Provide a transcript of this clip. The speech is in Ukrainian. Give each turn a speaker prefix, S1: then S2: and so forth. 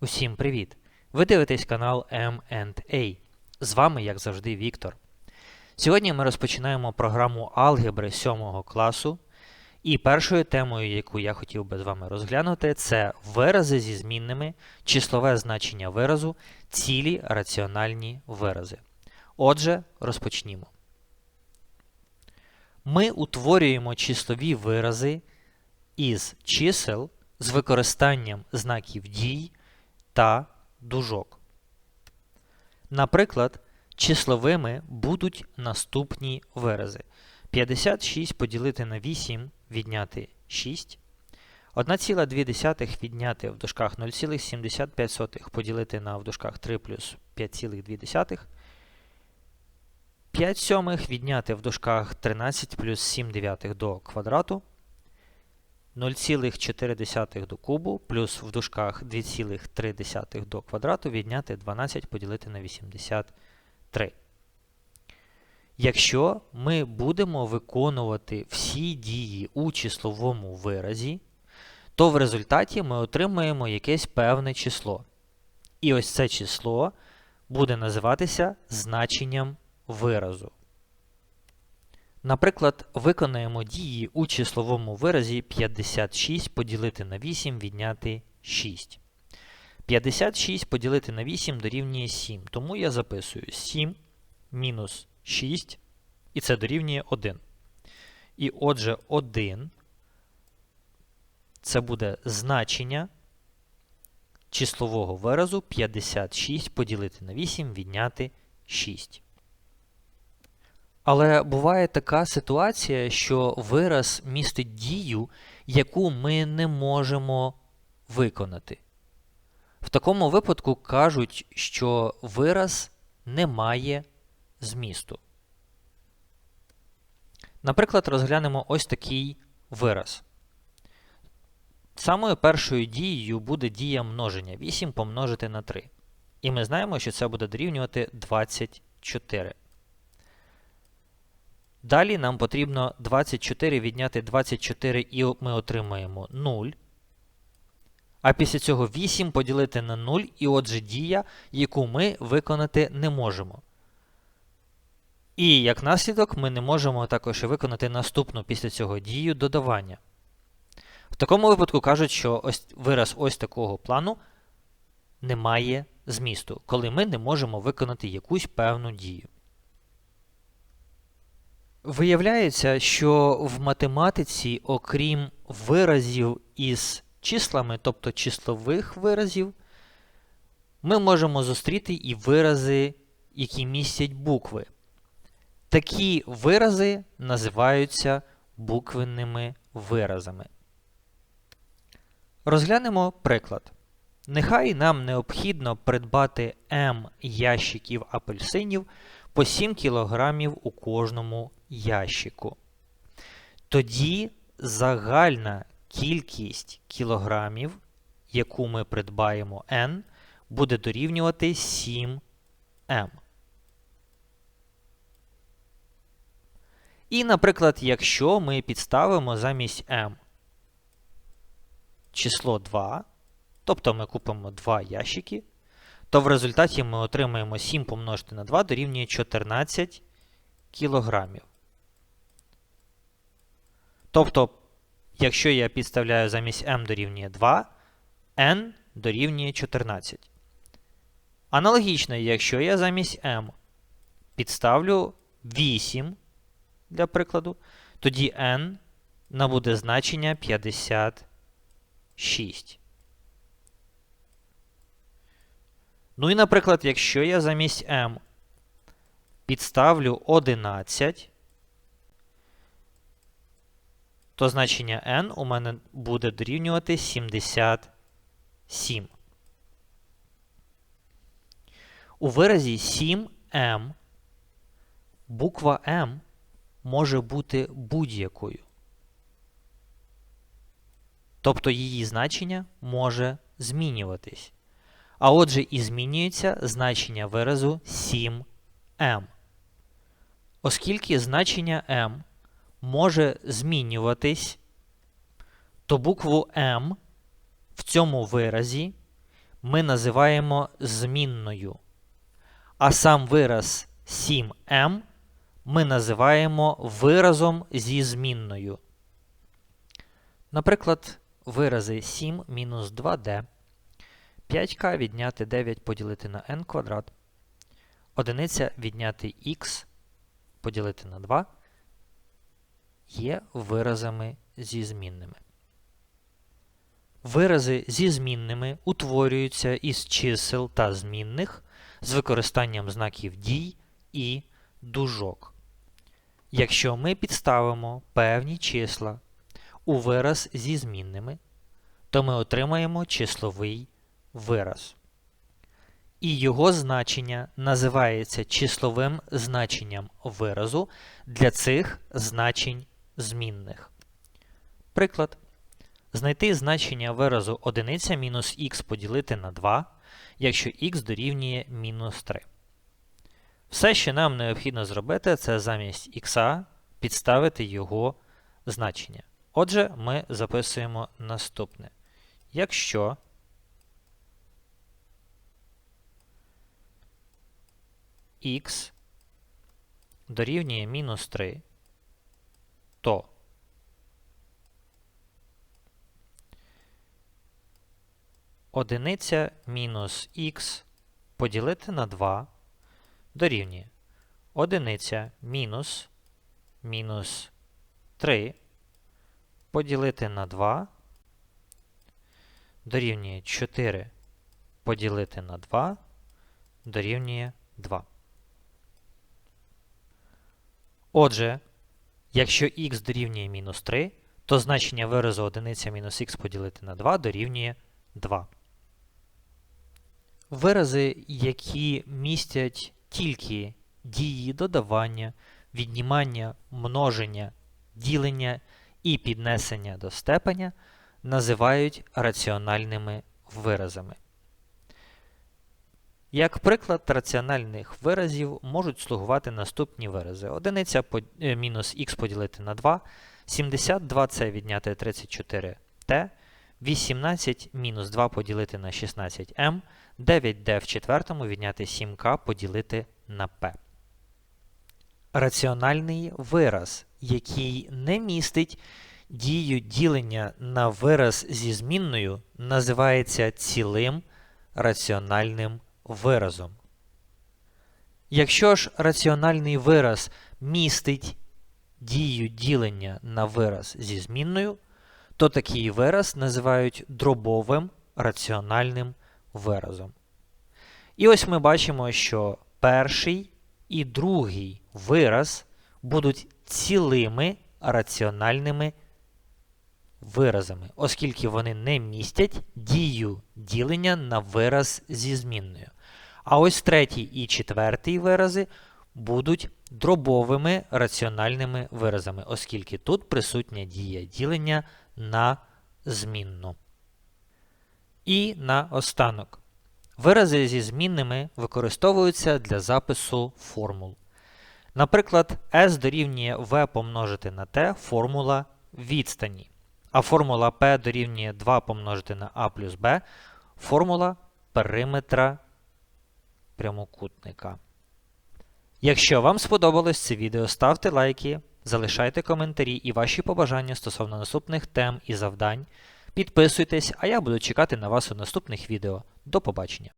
S1: Усім привіт! Ви дивитесь канал M&A. З вами, як завжди, Віктор. Сьогодні ми розпочинаємо програму алгебри 7 класу. І першою темою, яку я хотів би з вами розглянути, це вирази зі змінними, числове значення виразу, цілі раціональні вирази. Отже, розпочнімо. Ми утворюємо числові вирази із чисел з використанням знаків дій та дужок. Наприклад, числовими будуть наступні вирази. 56 поділити на 8 відняти 6. 1,2 відняти в дужках 0,75 поділити на в дужках 3 плюс 5,2. 5 сьомих відняти в дужках 13 плюс 7 дев'ятих до квадрату. 0,4 до кубу плюс в дужках 2,3 до квадрату відняти 12 поділити на 83. Якщо ми будемо виконувати всі дії у числовому виразі, то в результаті ми отримаємо якесь певне число. І ось це число буде називатися значенням виразу. Наприклад, виконаємо дії у числовому виразі 56 поділити на 8 відняти 6. 56 поділити на 8 дорівнює 7. Тому я записую 7 мінус 6, і це дорівнює 1. І отже, 1 це буде значення числового виразу 56 поділити на 8 відняти 6. Але буває така ситуація, що вираз містить дію, яку ми не можемо виконати. В такому випадку кажуть, що вираз не має змісту. Наприклад, розглянемо ось такий вираз. Самою першою дією буде дія множення 8 помножити на 3. І ми знаємо, що це буде дорівнювати 24. Далі нам потрібно 24 відняти 24 і ми отримаємо 0. А після цього 8 поділити на 0, і отже дія, яку ми виконати не можемо. І як наслідок ми не можемо також виконати наступну після цього дію додавання. В такому випадку кажуть, що ось вираз ось такого плану не має змісту, коли ми не можемо виконати якусь певну дію. Виявляється, що в математиці, окрім виразів із числами, тобто числових виразів, ми можемо зустріти і вирази, які містять букви. Такі вирази називаються буквенними виразами. Розглянемо приклад. Нехай нам необхідно придбати М ящиків апельсинів по 7 кг у кожному ящику. Тоді загальна кількість кілограмів, яку ми придбаємо N, буде дорівнювати 7m. І, наприклад, якщо ми підставимо замість m число 2, тобто ми купимо 2 ящики, то в результаті ми отримаємо 7 помножити на 2 дорівнює 14 кілограмів. Тобто, якщо я підставляю замість m дорівнює 2, n дорівнює 14. Аналогічно, якщо я замість m підставлю 8, для прикладу, тоді n набуде значення 56. Ну і, наприклад, якщо я замість m підставлю 11, то значення n у мене буде дорівнювати 77. У виразі 7m буква m може бути будь-якою. Тобто її значення може змінюватись. А отже, і змінюється значення виразу 7m. Оскільки значення m може змінюватись, то букву m в цьому виразі ми називаємо змінною, а сам вираз 7m ми називаємо виразом зі змінною. Наприклад, вирази 7 мінус 2d, 5k відняти 9 поділити на n квадрат, одиниця відняти x поділити на 2 є виразами зі змінними. Вирази зі змінними утворюються із чисел та змінних з використанням знаків дій і дужок. Якщо ми підставимо певні числа у вираз зі змінними, то ми отримаємо числовий вираз. І його значення називається числовим значенням виразу для цих значень змінних. Приклад. Знайти значення виразу 1 мінус х поділити на 2, якщо х дорівнює мінус 3. Все, що нам необхідно зробити, це замість х підставити його значення. Отже, ми записуємо наступне. Якщо х дорівнює мінус 3, то одиниця мінус х поділити на 2 дорівнює одиниця мінус мінус 3 поділити на 2 дорівнює 4 поділити на 2 дорівнює 2. Отже, якщо х дорівнює мінус 3, то значення виразу 1 мінус х поділити на 2 дорівнює 2. Вирази, які містять тільки дії додавання, віднімання, множення, ділення і піднесення до степеня, називають раціональними виразами. Як приклад раціональних виразів можуть слугувати наступні вирази. Одиниця е, мінус х поділити на 2, 72c відняти 34t, 18 мінус 2 поділити на 16m, 9d в четвертому відняти 7k поділити на p. Раціональний вираз, який не містить дію ділення на вираз зі змінною, називається цілим раціональним виразом. Якщо ж раціональний вираз містить дію ділення на вираз зі змінною, то такий вираз називають дробовим раціональним виразом. І ось ми бачимо, що перший і другий вираз будуть цілими раціональними виразами, оскільки вони не містять дію ділення на вираз зі змінною. А ось третій і четвертий вирази будуть дробовими раціональними виразами, оскільки тут присутня дія ділення на змінну. І на останок. Вирази зі змінними використовуються для запису формул. Наприклад, S дорівнює V помножити на T формула відстані. А формула P дорівнює 2 помножити на A плюс B формула периметра прямокутника. Якщо вам сподобалось це відео, ставте лайки, залишайте коментарі і ваші побажання стосовно наступних тем і завдань. Підписуйтесь, а я буду чекати на вас у наступних відео. До побачення!